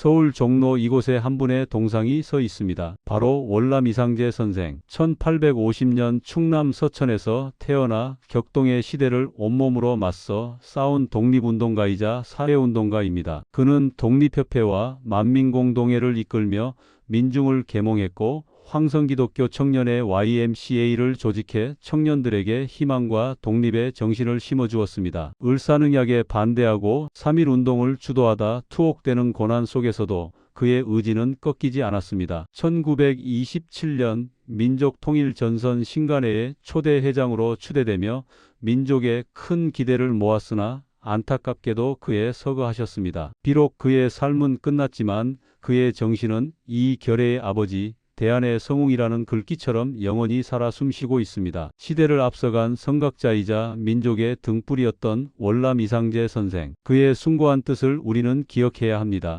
서울 종로 이곳에 한 분의 동상이 서 있습니다. 바로 월남 이상재 선생. 1850년 충남 서천에서 태어나 격동의 시대를 온몸으로 맞서 싸운 독립운동가이자 사회운동가입니다. 그는 독립협회와 만민공동회를 이끌며 민중을 계몽했고 황성기독교 청년회 YMCA를 조직해 청년들에게 희망과 독립의 정신을 심어주었습니다. 을사능약에 반대하고 3.1운동을 주도하다 투옥되는 고난 속에서도 그의 의지는 꺾이지 않았습니다. 1927년 민족통일전선 신간회의 초대 회장으로 추대되며 민족의 큰 기대를 모았으나 안타깝게도 그에 서거하셨습니다. 비록 그의 삶은 끝났지만 그의 정신은 이 결의의 아버지 대한의 성웅이라는 글귀처럼 영원히 살아 숨쉬고 있습니다. 시대를 앞서간 성각자이자 민족의 등불이었던 월남 이상재 선생. 그의 숭고한 뜻을 우리는 기억해야 합니다.